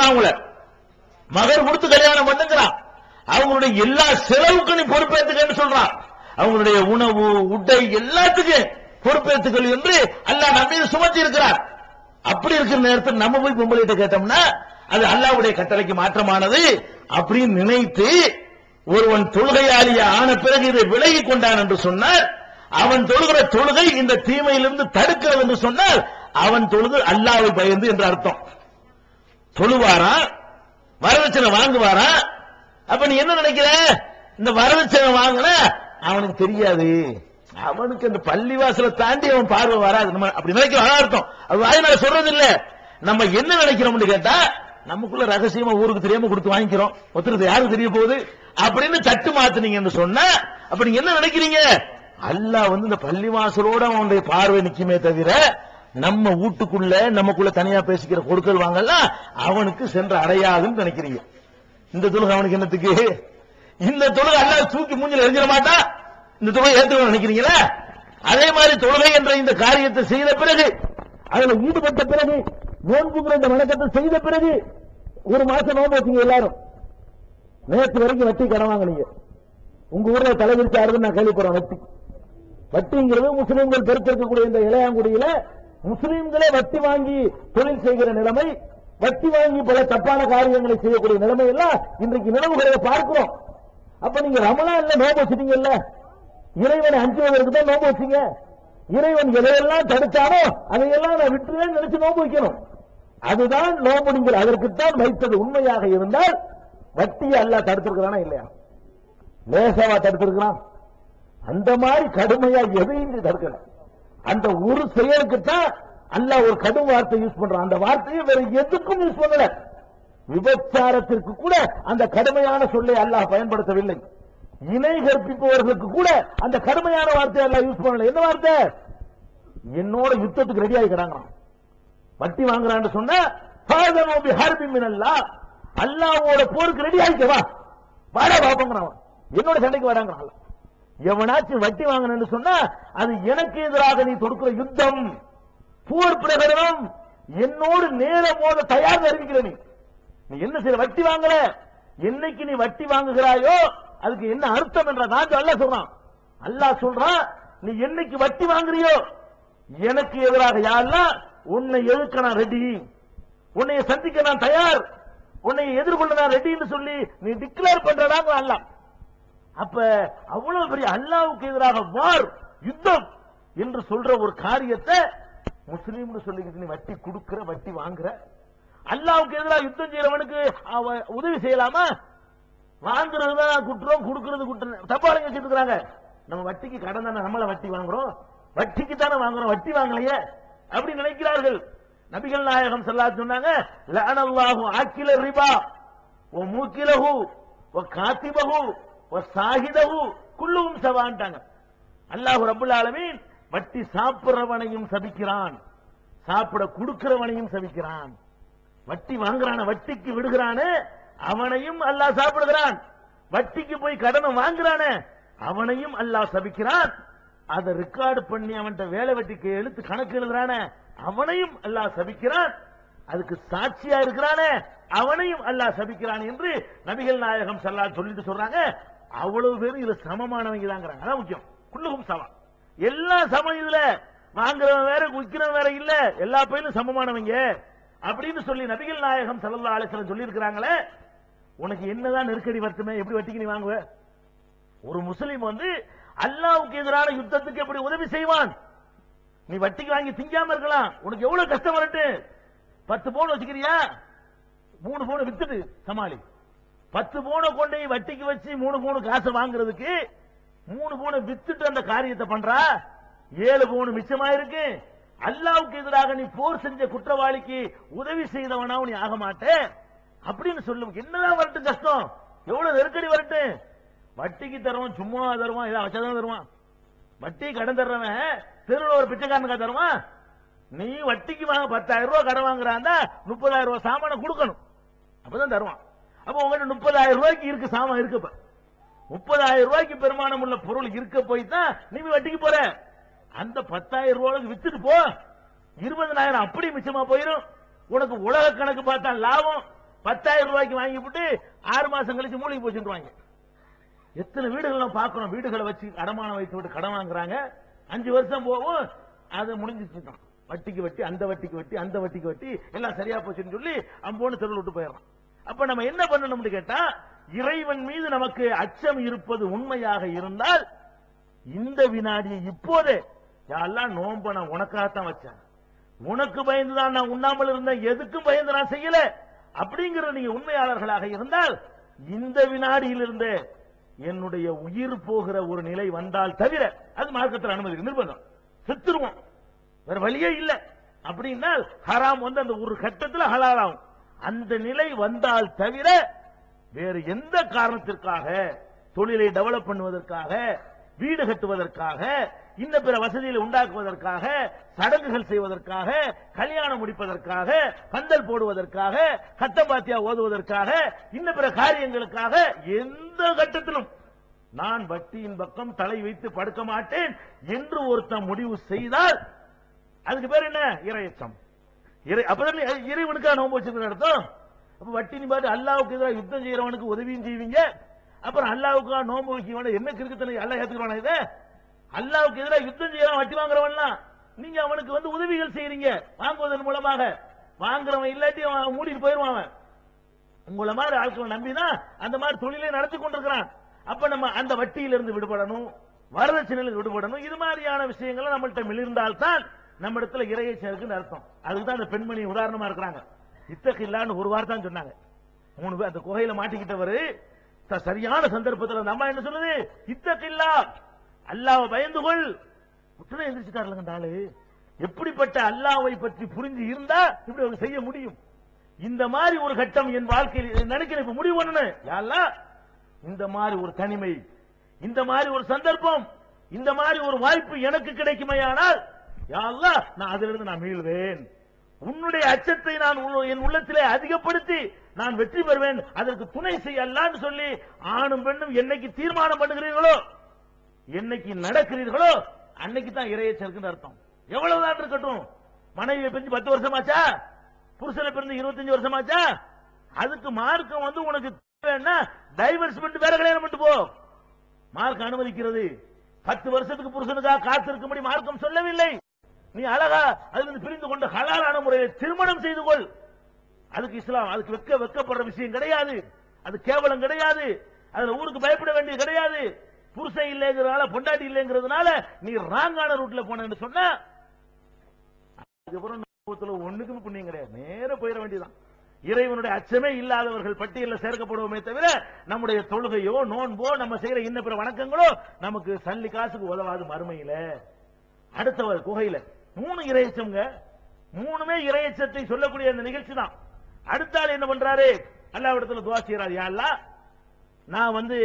சொல்றான் அவங்கள. மகர் கொடுத்து கல்யாணம் பண்ணுங்கிறான். அவங்களுடைய எல்லா செலவுக்கும் நீ பொறுப்பேற்றுக்கன்னு சொல்றான். அவங்களுடைய உணவு உடை எல்லாத்துக்கும் பொறுப்பேற்றுக்கள் என்று அல்லாஹ் நம்ம சுமத்தி இருக்கிறார். அப்படி இருக்கிற நேரத்தில் நம்ம போய் பொம்பளைகிட்ட கேட்டோம்னா அது அல்லாவுடைய கட்டளைக்கு மாற்றமானது அப்படின்னு நினைத்து ஒருவன் தொழுகையாளிய ஆன பிறகு இதை விலகி கொண்டான் என்று சொன்னார் அவன் தொழுகிற தொழுகை இந்த தீமையிலிருந்து தடுக்கிறது என்று சொன்னால் அவன் தொழுது அல்லாவை பயந்து என்று அர்த்தம். தொழுவாரா? வரதட்சணை வாங்குவாரா? அப்ப நீ என்ன நினைக்கிற? இந்த வரதட்சணை வாங்கின? அவனுக்கு தெரியாது. அவனுக்கு அந்த பள்ளிவாசலை தாண்டி அவன் பார்வை வராது. நம்ம அப்படி நினைக்கிறோம் அர்த்தம் அது வாயினால சொல்றது இல்ல நம்ம என்ன நினைக்கிறோம்னு கேட்டா நமக்குள்ள ரகசியமா ஊருக்கு தெரியாம கொடுத்து வாங்கிக்கிறோம். ஒத்துறது யாரும் தெரிய போகுது? அப்படின்னு தட்டு மாத்தினீங்கன்னு சொன்னா அப்ப நீங்க என்ன நினைக்கிறீங்க? அல்லாஹ் வந்து இந்த பள்ளிவாசலோட அவனுடைய பார்வை நிக்குமே தவிர நம்ம வீட்டுக்குள்ள நமக்குள்ள தனியா பேசிக்கிற கொடுக்கல் வாங்கல அவனுக்கு சென்று அடையாதுன்னு நினைக்கிறீங்க. இந்த தொழுகை அவனுக்கு என்னத்துக்கு? இந்த தொழுகை அல்ல தூக்கி மூஞ்சில் எரிஞ்சிட மாட்டா? இந்த தொழுகை ஏத்துக்கணும் நினைக்கிறீங்களா? அதே மாதிரி தொழுகை என்ற இந்த காரியத்தை செய்த பிறகு அதுல ஈடுபட்ட பிறகு நோன்புங்கிற இந்த வணக்கத்தை செய்த பிறகு ஒரு மாசம் நோன்பு வச்சீங்க எல்லாரும். நேற்று வரைக்கும் வட்டி கடன் வாங்கினீங்க. உங்க ஊர்ல தலைவிரிச்சு ஆறுதுன்னு நான் கேள்விப்படுறேன் வட்டி. வட்டிங்கிறது முஸ்லிம்கள் பெருத்திருக்கக்கூடிய இந்த இளையாங்குடியில முஸ்லீம்களே வட்டி வாங்கி தொழில் செய்கிற நிலைமை வட்டி வாங்கி பல தப்பான காரியங்களை செய்யக்கூடிய நிலைமை எல்லாம் இன்றைக்கு நிலவுகிறத பார்க்கிறோம். அப்ப நீங்க ரமலான்ல நோம்பு வச்சிட்டீங்கல்ல? இறைவனை அஞ்சுவதற்கு தான் நோம்பு வச்சீங்க. இறைவன் எதையெல்லாம் தடுத்தானோ அதையெல்லாம் நான் விட்டுருவேன் நினைச்சு நோம்பு வைக்கணும். அதுதான் நோம்புங்கிற அதற்குத்தான் வைத்தது உண்மையாக இருந்தால் வட்டியை அல்ல தடுத்திருக்கிறானா இல்லையா? லேசாவா தடுத்திருக்கிறான். அந்த மாதிரி கடுமையா எதையும் நீ தடுக்கல. அந்த ஒரு செயலுக்கு தான் அல்லாஹ் ஒரு கடும் வார்த்தை யூஸ் பண்றான். அந்த வார்த்தையை வேற எதுக்கும் யூஸ் பண்ணல. விபச்சாரத்திற்கு கூட அந்த கடுமையான சொல்லை அல்லாஹ் பயன்படுத்தவில்லை. இணை கற்பிப்பவர்களுக்கு கூட அந்த கடுமையான வார்த்தையை அல்லாஹ் யூஸ் பண்ணல. என்ன வார்த்தை? என்னோட யுத்தத்துக்கு ரெடி ஆகிக்கிறாங்க வட்டி வாங்குறான்னு சொன்னா ஃபாதனோ பி ஹர்பி போருக்கு ரெடி ஆகிக்கவா வாட பாப்பங்கிறான் என்னோட சண்டைக்கு வராங்க எவனாச்சும் வட்டி வாங்கினு சொன்னா அது எனக்கு எதிராக நீ தொடுக்கிற யுத்தம். போர் பிரகடனம் என்னோடு நேர மோத தயார் அறிவிக்கிற நீ. நீ என்ன செய்ய வட்டி வாங்கல? என்னைக்கு நீ வட்டி வாங்குகிறாயோ அதுக்கு என்ன அர்த்தம் என்ற நான் அல்ல சொல்றான். அல்லாஹ் சொல்றான் நீ என்னைக்கு வட்டி வாங்குறியோ எனக்கு எதிராக யாரெல்லாம் உன்னை எதிர்க்க நான் ரெடி உன்னை சந்திக்க நான் தயார். உன்னை எதிர்கொள்ள நான் ரெடின்னு சொல்லி நீ டிக்ளேர் பண்றதாங்க அல்லாம் அப்ப அவ்வளவு பெரிய அல்லாவுக்கு எதிராக வார் யுத்தம் என்று சொல்ற ஒரு காரியத்தை முஸ்லீம்னு சொல்லிக்கிட்டு நீ வட்டி கொடுக்கிற வட்டி வாங்குற. அல்லாவுக்கு எதிராக யுத்தம் செய்யறவனுக்கு உதவி செய்யலாமா? வாங்குறது தான் குற்றம் கொடுக்கறது குற்றம் தப்பாளங்க வச்சிருக்கிறாங்க நம்ம வட்டிக்கு கடன் தானே நம்மள வட்டி வாங்குறோம். வட்டிக்கு தானே வாங்குறோம் வட்டி வாங்கலையே. அப்படி நினைக்கிறார்கள். நபிகள் நாயகம் செல்லா சொன்னாங்க லஅனல்லாஹு ஆக்கில ரிபா ஓ மூக்கிலஹு ஓ காத்திபகு ஓ குள்ளுவும் சவான்ட்டாங்க. அல்லாஹ் ரபுல் ஆலமீன் வட்டி சாப்பிடுறவனையும் சபிக்கிறான். சாப்பிட கொடுக்கிறவனையும் சபிக்கிறான். வட்டி வாங்குறான வட்டிக்கு விடுகிறானே அவனையும் அல்லாஹ் சாப்பிடுகிறான். வட்டிக்கு போய் கடனை வாங்குறானே அவனையும் அல்லாஹ் சபிக்கிறான். அதை ரெக்கார்டு பண்ணி அவன்கிட்ட வேலை வெட்டிக்கு எழுத்து கணக்கு எழுதுறானே அவனையும் அல்லாஹ் சபிக்கிறான். அதுக்கு சாட்சியா இருக்கிறானே அவனையும் அல்லாஹ் சபிக்கிறான் என்று நபிகள் நாயகம் சல்லா சொல்லிட்டு சொல்றாங்க. அவ்வளவு பேரும் இதுல சமமானவங்க தாங்கிறாங்க. அதான் முக்கியம். குள்ளுகும் சமம் எல்லாம் சமம் இதுல. வாங்குறவன் வேற விற்கிறவன் வேற இல்ல. எல்லா பேரும் சமமானவங்க. அப்படின்னு சொல்லி நபிகள் நாயகம் சல்லா அலிஸ்லாம் சொல்லி இருக்கிறாங்களே உனக்கு என்னதான் நெருக்கடி வருத்தமே எப்படி வட்டிக்கு நீ வாங்குவ? ஒரு முஸ்லீம் வந்து அல்லாவுக்கு எதிரான யுத்தத்துக்கு எப்படி உதவி செய்வான்? நீ வட்டிக்கு வாங்கி திங்காம இருக்கலாம். உனக்கு எவ்வளவு கஷ்டம் வரட்டு பத்து பவுன் வச்சுக்கிறியா? மூணு பவுன் வித்துட்டு சமாளி. பத்து பூனை கொண்டு வட்டிக்கு வச்சு மூணு பவுன் காசை வாங்குறதுக்கு மூணு பூனை வித்துட்டு அந்த காரியத்தை பண்றா? ஏழு பவுன் மிச்சமாயிருக்கு. அல்லாவுக்கு எதிராக நீ போர் செஞ்ச குற்றவாளிக்கு உதவி செய்தவனாவும் நீ ஆக மாட்டேன். அப்படின்னு சொல்லும். என்னதான் வரட்டும் கஷ்டம். எவ்வளவு நெருக்கடி வரட்டும். வட்டிக்கு தருவான் சும்மா தருவான் இதை வச்சாதான் தருவான். வட்டி கடன் தர்றவன் தெருவில் ஒரு பிச்சைக்காரனுக்கா தருவான்? நீ வட்டிக்கு வாங்க பத்தாயிரம் ரூபாய் கடன் வாங்குறாந்தா முப்பதாயிரம் ரூபாய் சாமான கொடுக்கணும். அப்பதான் தருவான். அப்ப உங்ககிட்ட முப்பதாயிரம் ரூபாய்க்கு இருக்கு சாமான் இருக்கு முப்பதாயிரம் ரூபாய்க்கு பெருமானம் உள்ள பொருள் இருக்க போய் தான் நீ வட்டிக்கு போற. அந்த பத்தாயிரம் ரூபாய்க்கு வித்துட்டு போ. இருபதனாயிரம் அப்படி மிச்சமா போயிடும் உனக்கு உலக கணக்கு பார்த்தா லாபம். பத்தாயிரம் ரூபாய்க்கு வாங்கி போட்டு ஆறு மாசம் கழிச்சு மூலிகை போச்சுருவாங்க எத்தனை வீடுகள் பார்க்கணும்? வீடுகளை வச்சு அடமானம் வைத்து விட்டு கடன் வாங்குறாங்க. அஞ்சு வருஷம் போகும் அது முடிஞ்சிட்டு வட்டிக்கு வட்டி அந்த வட்டிக்கு வட்டி அந்த வட்டிக்கு வட்டி எல்லாம் சரியா போச்சுன்னு சொல்லி அம்போன்னு தெருவில் விட்டு போயிடறான். அப்ப நம்ம என்ன பண்ணணும்னு கேட்டா இறைவன் மீது நமக்கு அச்சம் இருப்பது உண்மையாக இருந்தால் இந்த வினாடியை இப்போதே யாரெல்லாம் நோம்ப நான் உனக்காகத்தான் வச்சேன்? உனக்கு பயந்துதான் நான் உண்ணாமல் இருந்தேன் எதுக்கும் பயந்து நான் செய்யல. அப்படிங்கிற நீங்க உண்மையாளர்களாக இருந்தால் இந்த வினாடியிலிருந்து என்னுடைய உயிர் போகிற ஒரு நிலை வந்தால் தவிர அது மார்க்கத்தில் அனுமதி நிர்பந்தம். செத்துருவோம். வேற வழியே இல்ல. அப்படின்னா ஹராம் வந்து அந்த ஒரு கட்டத்தில் ஹலால் ஆகும் அந்த நிலை வந்தால் தவிர வேறு எந்த காரணத்திற்காக தொழிலை டெவலப் பண்ணுவதற்காக வீடு கட்டுவதற்காக இன்ன பிற வசதிகளை உண்டாக்குவதற்காக சடங்குகள் செய்வதற்காக கல்யாணம் முடிப்பதற்காக பந்தல் போடுவதற்காக கட்டபாத்தியா ஓதுவதற்காக இன்ன பிற காரியங்களுக்காக எந்த கட்டத்திலும் நான் வட்டியின் பக்கம் தலை வைத்து படுக்க மாட்டேன் என்று ஒருத்தன் முடிவு செய்தால் அதுக்கு பேர் என்ன? இரையச்சம் அப்பதான் இறைவனுக்காக நோன்பு வச்சிருக்கிற அர்த்தம்? அப்ப வட்டினி பாட்டு அல்லாவுக்கு எதிராக யுத்தம் செய்யறவனுக்கு உதவியும் செய்வீங்க. அப்புறம் அல்லாவுக்காக நோன்பு வைக்கவன என்ன கிருக்கத்தனை அல்லா ஏத்துக்கிறான இதை? அல்லாவுக்கு எதிராக யுத்தம் செய்யறவன் வட்டி வாங்குறவன்லாம். நீங்க அவனுக்கு வந்து உதவிகள் செய்யறீங்க வாங்குவதன் மூலமாக. வாங்குறவன் இல்லாட்டி அவன் மூடிட்டு போயிருவான் அவன். உங்களை மாதிரி ஆட்களை நம்பிதான் அந்த மாதிரி தொழிலை நடத்தி கொண்டிருக்கிறான். அப்ப நம்ம அந்த வட்டியிலிருந்து விடுபடணும். வரதட்சணையிலிருந்து விடுபடணும். இது மாதிரியான விஷயங்கள் நம்மள்கிட்ட மிளிர்ந்தால்தான் நம்ம இடத்துல இறையச்சம் இருக்குன்னு அர்த்தம். அதுக்குதான் அந்த பெண்மணி உதாரணமா இருக்கிறாங்க. இத்தகில்லான்னு ஒரு வார்த்தை தான் சொன்னாங்க. மூணு பேர் அந்த குகையில மாட்டிக்கிட்டவரு சரியான சந்தர்ப்பத்தில் அந்த அம்மா என்ன சொல்லுது? இல்லா அல்லாஹ்வை பயந்து கொள். உடனே எந்திரிச்சுட்டாருலங்க அந்த ஆளு. எப்படிப்பட்ட அல்லாவை பற்றி புரிஞ்சு இருந்தா இப்படி அவங்க செய்ய முடியும்? இந்த மாதிரி ஒரு கட்டம் என் வாழ்க்கையில் நினைக்கிறேன் இப்ப முடிவு பண்ணணும் யாரெல்லாம் இந்த மாதிரி ஒரு தனிமை இந்த மாதிரி ஒரு சந்தர்ப்பம் இந்த மாதிரி ஒரு வாய்ப்பு எனக்கு கிடைக்குமையானால் யாரெல்லாம் நான் அதிலிருந்து நான் மீள்வேன். உன்னுடைய அச்சத்தை நான் என் உள்ளத்திலே அதிகப்படுத்தி நான் வெற்றி பெறுவேன். அதற்கு துணை செய்யலான்னு சொல்லி ஆணும் பெண்ணும் என்னைக்கு தீர்மானம் பண்ணுகிறீர்களோ என்னைக்கு நடக்கிறீர்களோ அன்னைக்கு தான் இறையச்சம் அர்த்தம். எவ்வளவுதான் இருக்கட்டும். மனைவியை பிரிஞ்சு பத்து வருஷமாச்சா? புருஷனை பிறந்து இருபத்தஞ்சு வருஷமாச்சா? அதுக்கு மார்க்கம் வந்து உனக்கு தேவைன்னா டைவர்ஸ் பண்ணிட்டு வேற கல்யாணம் பண்ணிட்டு போ. மார்க்கம் அனுமதிக்கிறது. பத்து வருஷத்துக்கு புருஷனுக்காக காத்திருக்கும்படி மார்க்கம் சொல்லவில்லை. நீ அழகா அதிலிருந்து பிரிந்து கொண்டு ஹலாலான முறையில் திருமணம் செய்து கொள். அதுக்கு இஸ்லாம் அதுக்கு வெக்க வெக்கப்படுற விஷயம் கிடையாது. அது கேவலம் கிடையாது. அதுல ஊருக்கு பயப்பட வேண்டியது கிடையாது. புருஷன் இல்லைங்கிறதுனால பொண்டாட்டி இல்லைங்கிறதுனால நீ ராங்கான ரூட்ல போனேன்னு சொன்ன அதுக்கப்புறம் ஒண்ணுக்கும் புண்ணியம் கிடையாது. நேர போயிட வேண்டியதுதான். இறைவனுடைய அச்சமே இல்லாதவர்கள் பட்டியலில் சேர்க்கப்படுவோமே தவிர நம்முடைய தொழுகையோ நோன்போ நம்ம செய்யற இன்ன பிற வணக்கங்களோ நமக்கு சல்லி காசுக்கு உதவாது மறுமையில. அடுத்தவர் குகையில. மூணு இறையச்சம்ங்க. மூணுமே இறையச்சத்தை சொல்லக்கூடிய அந்த நிகழ்ச்சி தான். அடுத்த ஆள் என்ன பண்றாரு? அல்லாவிடத்துல துவா செய்யறாரு யா நான் வந்து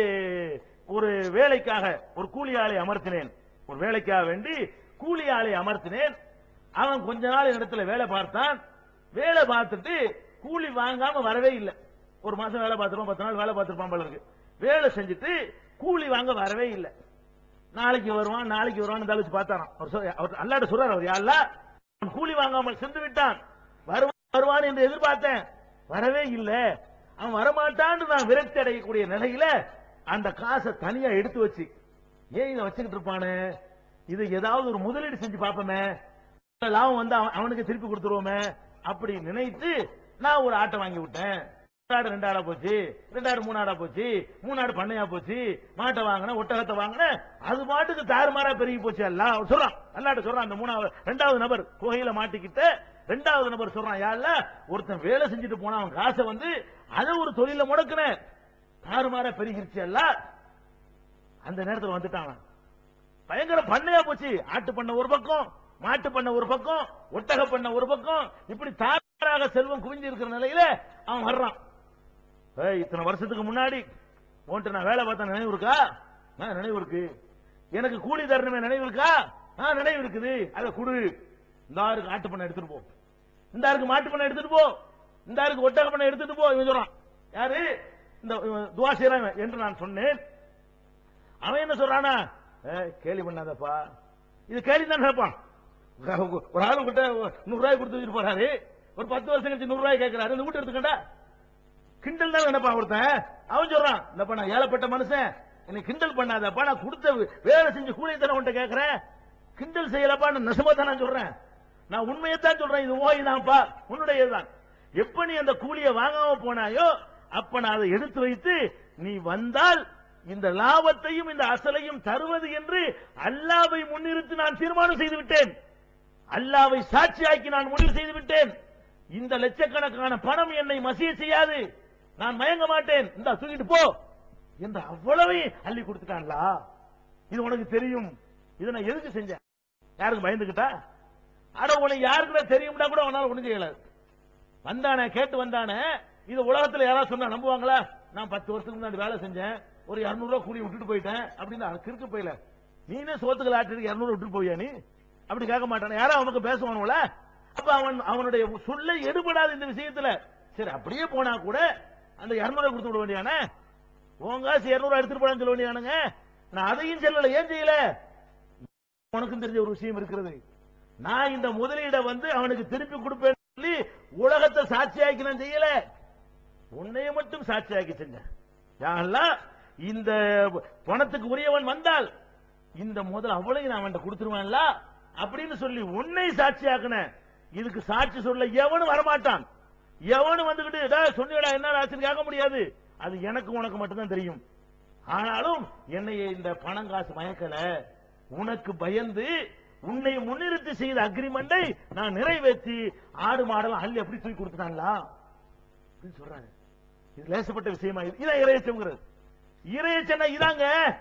ஒரு வேலைக்காக ஒரு கூலி ஆளை அமர்த்தினேன். ஒரு வேலைக்காக வேண்டி கூலி ஆளை அமர்த்தினேன். அவன் கொஞ்ச நாள் இடத்துல வேலை பார்த்தான். வேலை பார்த்துட்டு கூலி வாங்காம வரவே இல்லை. ஒரு மாசம் வேலை பார்த்திருப்பான் பத்து நாள் வேலை பார்த்துருப்பான் போல இருக்கு. வேலை செஞ்சுட்டு கூலி வாங்க வரவே இல்லை. நாளைக்கு வருவான் நாளைக்கு வருவான் தவிச்சு பார்த்தாராம். அவர் அவர் அல்லாட்ட சொல்றாரு அவர் யாழ்லா அவன் கூலி வாங்காமல் சென்று விட்டான். வருவான் வருவான் என்று எதிர்பார்த்தேன். வரவே இல்லை. அவன் வரமாட்டான்னு நான் விரக்தி அடையக்கூடிய நிலையில அந்த காசை தனியா எடுத்து வச்சு ஏன் இதை வச்சுக்கிட்டு இருப்பானு. இது ஏதாவது ஒரு முதலீடு செஞ்சு பார்ப்போமே. லாபம் வந்து அவன்- அவனுக்கு திருப்பி கொடுத்துருவோமே. அப்படி நினைத்து நான் ஒரு ஆட்டை வாங்கி விட்டேன். ஆடு ரெண்டு ஆடா போச்சு ரெண்டு ஆடு மூணு ஆடா போச்சு மூணு ஆடு பண்ணையா போச்சு மாட்டை வாங்கின ஒட்டகத்தை வாங்கின அது மாட்டுக்கு தாறுமாறா பெருகி போச்சு அல்ல சொல்றான் அல்லாட்ட சொல்றான் அந்த மூணாவது ரெண்டாவது நபர் குகையில மாட்டிக்கிட்ட ரெண்டாவது நபர் சொல்றான் யாருல ஒருத்தன் வேலை செஞ்சுட்டு போனா அவன் காசை வந்து அதை ஒரு தொழில முடக்குனேன். தாறுமாறா பெருகிருச்சு அல்ல அந்த நேரத்தில் வந்துட்டான் பயங்கர பண்ணையா போச்சு. ஆட்டு பண்ண ஒரு பக்கம் மாட்டு பண்ண ஒரு பக்கம் ஒட்டக பண்ண ஒரு பக்கம் இப்படி தாராக செல்வம் குவிஞ்சு இருக்கிற நிலையில அவன் வர்றான். இத்தனை வருஷத்துக்கு முன்னாடி உன்ட்டு நான் வேலை பார்த்த நினைவு இருக்கா? நான் நினைவு இருக்கு. எனக்கு கூலி தரணுமே நினைவு இருக்கா? நினைவு இருக்குது. அதை குடு. இந்த ஆருக்கு ஆட்டு பண்ண எடுத்துட்டு போ. இந்த ஆருக்கு மாட்டு பண்ண எடுத்துட்டு போ. இந்த ஆருக்கு ஒட்டக பண்ண எடுத்துட்டு போ இவன் சொல்றான். யாரு? இந்த இவன் துவா என்று நான் சொன்னேன். அவன் என்ன சொல்றானா ஏய், கேலி பண்ணாதப்பா. இது கேலி தான் நினைப்பான். ஒரு ஆளு கிட்ட நூறு ரூபாய் கொடுத்து வச்சுட்டு போறாரு. ஒரு பத்து வருஷம் கழிச்சு நூறு ரூபாய் கேட்கிறாரு இந்த வீட்டு எடுத்துக்கண்டா. கிண்டல் தான் நினைப்பான் ஒருத்தன்? அவன் சொல்றான் இல்லப்பா நான் ஏழப்பட்ட மனுஷன். என்னை கிண்டல் பண்ணாதப்பா. நான் கொடுத்த வேலை செஞ்சு கூலியை தானே உன்ட்ட கேட்கறேன் கிண்டல் செய்யலப்பா நான் நெசமா தான் நான் சொல்றேன். நான் உண்மையை தான் சொல்றேன். இது ஓய் தான்ப்பா உன்னுடையதுதான். எப்ப நீ அந்த கூலியை வாங்காம போனாயோ அப்ப நான் அதை எடுத்து வைத்து நீ வந்தால் இந்த லாபத்தையும் இந்த அசலையும் தருவது என்று அல்லாவை முன்னிறுத்தி நான் தீர்மானம் செய்து விட்டேன். அல்லாவை சாட்சியாக்கி நான் முடிவு செய்து விட்டேன். இந்த லட்சக்கணக்கான பணம் என்னை மசிய செய்யாது. நான் மயங்க மாட்டேன். இந்த தூக்கிட்டு போ. என்று அவ்வளவையும் அள்ளி கொடுத்துட்டான்லா. இது உனக்கு தெரியும். இதை நான் எதுக்கு செஞ்சேன்? யாருக்கு பயந்துகிட்டா? அட உனக்கு யாருக்குள்ள தெரியும்னா கூட அவனால ஒண்ணு செய்யலாது வந்தானே கேட்டு வந்தானே இது உலகத்துல யாராவது சொன்னா நம்புவாங்களா? நான் பத்து வருஷத்துக்கு முன்னாடி வேலை செஞ்சேன். ஒரு இரநூறுவா கூலி விட்டுட்டு போயிட்டேன். அப்படின்னு கிறுக்கு போயில. நீனே சோத்துக்கள் ஆட்டிருக்கு 200 விட்டுட்டு போவியா நீ? அப்படி கேட்க மாட்டானே. யாரும் அவனுக்கு பேசுவானுல அப்ப அவன் அவனுடைய சொல்ல எடுபடாது இந்த விஷயத்துல. சரி அப்படியே போனா கூட அந்த 200 கொடுத்து விட வேண்டியானே உன் காசு 200 எடுத்துட்டு போடான்னு சொல்ல வேண்டியானுங்க நான் அதையும் செல்லல ஏன் செய்யல? உனக்கும் தெரிஞ்ச ஒரு விஷயம் இருக்கிறது. நான் இந்த முதலீட வந்து அவனுக்கு திருப்பி கொடுப்பேன் சொல்லி உலகத்தை சாட்சியாக்கி நான் செய்யல. உன்னைய மட்டும் சாட்சியாக்கி செஞ்சேன் யாரெல்லாம் இந்த பணத்துக்கு உரியவன் வந்தால் இந்த முதல் அவ்வளவு நான் அவன்கிட்ட கொடுத்துருவான்ல? அப்படின்னு சொல்லி உன்னை சாட்சியாக்குன இதுக்கு சாட்சி சொல்ல எவனும் வரமாட்டான். எவனும் வந்துகிட்டு "டேய், சொன்னியடா என்ன ஆச்சுன்னு கேட்க முடியாது. அது எனக்கு உனக்கு மட்டும்தான் தெரியும். ஆனாலும் என்னை இந்த பணம் காசு மயக்கல. உனக்கு பயந்து உன்னை முன்னிறுத்தி செய்த அக்ரிமெண்டை நான் நிறைவேற்றி ஆடு மாடெல்லாம் அள்ளி அப்படி தூக்கி கொடுத்துட்டாங்களா? அப்படின்னு சொல்றாங்க இது லேசப்பட்ட விஷயமா? இது இதான் இறையச்சம்ங்கிறது. இறையச்சனா இதாங்க.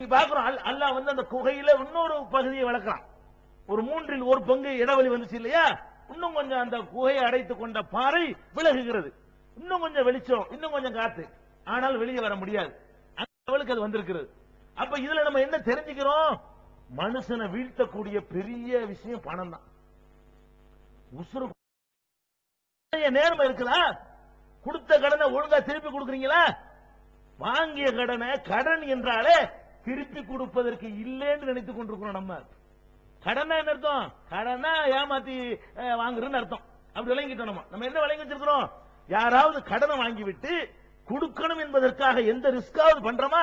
பாக்குறோம் அல்- அல்லாஹ் வந்து அந்த குகையில இன்னொரு பகுதியை வளர்க்கலாம் ஒரு மூன்றில் ஒரு பங்கு இடைவெளி வந்துச்சு இல்லையா? இன்னும் கொஞ்சம் அந்த குகையை அடைத்துக் கொண்ட பாறை விலகுகிறது. இன்னும் கொஞ்சம் வெளிச்சம் இன்னும் கொஞ்சம் காத்து ஆனால் வெளியே வர முடியாது. அவளுக்கு அது வந்திருக்கிறது. அப்ப இதுல நம்ம என்ன தெரிஞ்சுக்கிறோம்? மனுஷனை வீழ்த்தக்கூடிய பெரிய விஷயம் பணம் தான். உசுறு நேர்மை இருக்குதா கொடுத்த கடனை ஒழுங்கா திருப்பி கொடுக்குறீங்களா? வாங்கிய கடனை கடன் என்றாலே திருப்பி கொடுப்பதற்கு இல்லைன்னு நினைத்துக் கொண்டிருக்கிறோம் நம்ம. கடனா என்ன அர்த்தம்? கடனா ஏமாத்தி வாங்குறன்னு அர்த்தம். அப்படி விளங்கிட்டோம் நம்ம நம்ம என்ன விளங்கி வச்சிருக்கிறோம்? யாராவது கடனை வாங்கி விட்டு கொடுக்கணும் என்பதற்காக எந்த ரிஸ்காவது பண்றோமா?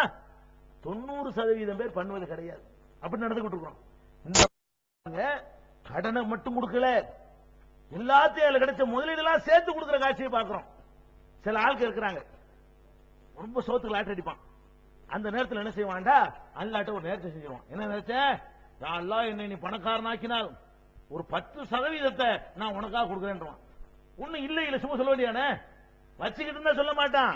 தொண்ணூறு சதவீதம் பேர் பண்ணுவது கிடையாது. அப்படி நடந்துகிட்டு இருக்கிறோம். கடனை மட்டும் கொடுக்கல. எல்லாத்தையும் அதுல கிடைச்ச முதலீடெல்லாம் சேர்த்து கொடுக்கிற காட்சியை பாக்குறோம் சில ஆட்கள் இருக்கிறாங்க. ரொம்ப சோத்துக்கு லாட்டரி அடிப்பான். அந்த நேரத்தில் என்ன செய்வான்டா? அல்லாட்ட ஒரு நேரத்தை செஞ்சிருவான். என்ன நினைச்ச? அல்லாஹ் என்னை நீ பணக்காரனாக்கினால் ஒரு பத்து சதவீதத்தை நான் உனக்காக கொடுக்குறேன்றான். ஒன்னும் இல்லை இல்ல சும்மா சொல்ல வேண்டியானே வச்சுக்கிட்டு இருந்தா சொல்ல மாட்டான்.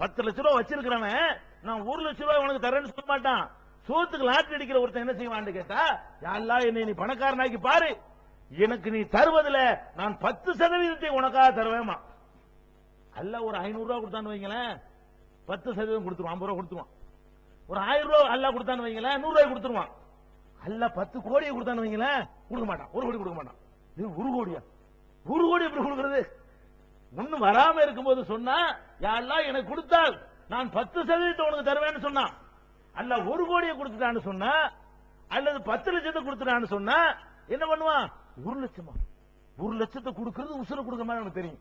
பத்து லட்ச ரூபா வச்சிருக்கிறவன் நான் ஒரு லட்ச ரூபாய் உனக்கு தரேன்னு சொல்ல மாட்டான். சோத்துக்கு லாட்டரி அடிக்கிற ஒருத்தன் என்ன செய்வான்னு கேட்டா யாரெல்லாம் என்னை நீ பணக்காரனாக்கி பாரு. எனக்கு நீ தருவதில் நான் பத்து சதவீதத்தை உனக்காக தருவேமா அல்ல ஒரு ஐநூறு ரூபா கொடுத்தான்னு வைங்களேன் பத்து சதவீதம் கொடுத்துருவான் ஐம்பது ரூபா கொடுத்துருவான். ஒரு ஆயிரம் ரூபா அல்ல கொடுத்தான்னு வைங்களேன் நூறு ரூபாய் கொடுத்துருவான். அல்ல பத்து கோடியை கொடுத்தான்னு வைங்களேன் கொடுக்க மாட்டான். ஒரு கோடி கொடுக்க மாட்டான். இது ஒரு கோடியா? ஒரு கோடி எப்படி கொடுக்கறது? ஒன்னும் வராம இருக்கும்போது சொன்னா யாரெல்லாம் எனக்கு கொடுத்தால் நான் பத்து சதவீதத்தை உனக்கு தருவேன்னு சொன்னான் அல்ல ஒரு கோடியை கொடுத்துட்டான்னு சொன்னா அல்லது பத்து லட்சத்தை கொடுத்துட்டான்னு சொன்னா என்ன பண்ணுவான்? ஒரு லட்சமா? ஒரு லட்சத்தை கொடுக்கறது உசுர கொடுக்க மாதிரி எனக்கு தெரியும்.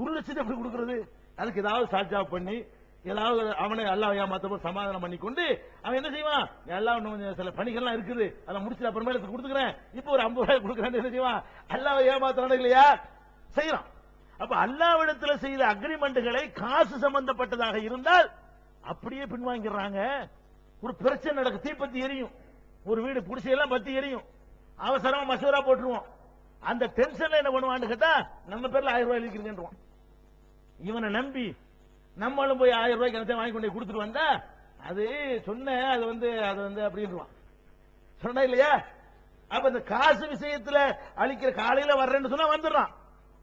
ஒரு லட்சத்தை எப்படி கொடுக்கறது? அதுக்கு ஏதாவது சாட்சா பண்ணி ஏதாவது அவனை எல்லாம் ஏமாத்தப்போ சமாதானம் பண்ணி கொண்டு அவன் என்ன செய்வான்? எல்லாம் இன்னும் கொஞ்சம் சில பணிகள்லாம் இருக்குது. அதை முடிச்சு அப்புறமே எடுத்து கொடுத்துக்கிறேன். இப்போ ஒரு ஐம்பது ரூபாய் கொடுக்குறேன்னு என்ன செய்வான்? அல்லாஹ் ஏமாத்துறானு இல்லையா? செய்யறான். அப்ப அல்லாவிடத்துல செய்த அக்ரிமெண்ட்டுகளை காசு சம்பந்தப்பட்டதாக இருந்தால் அப்படியே பின்வாங்கிடுறாங்க. ஒரு பிரச்சனை நடக்கு தீப்பத்தி எரியும். ஒரு வீடு புடிச்சையெல்லாம் பத்தி எரியும். அவசரமா மசூரா போட்டுருவோம். அந்த டென்ஷன்ல என்ன பண்ணுவான்னு கேட்டா நம்ம பேர்ல ஆயிரம் ரூபாய் இருக்கிறேன்றான் இவனை நம்பி நம்மளும் போய் ஆயிரம் ரூபாய்க்கு என்னத்தை வாங்கி கொண்டு கொடுத்துட்டு வந்தா அது சொன்ன அது வந்து அது வந்து அப்படின்றான் சொன்னா இல்லையா? அப்ப இந்த காசு விஷயத்துல அழிக்கிற காலையில வர்றேன்னு சொன்னா வந்துடுறான்.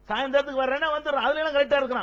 சாயந்தரத்துக்கு வர்றேன்னா வந்துடுறான். அதுல எல்லாம் கரெக்டா இருக்கிறான்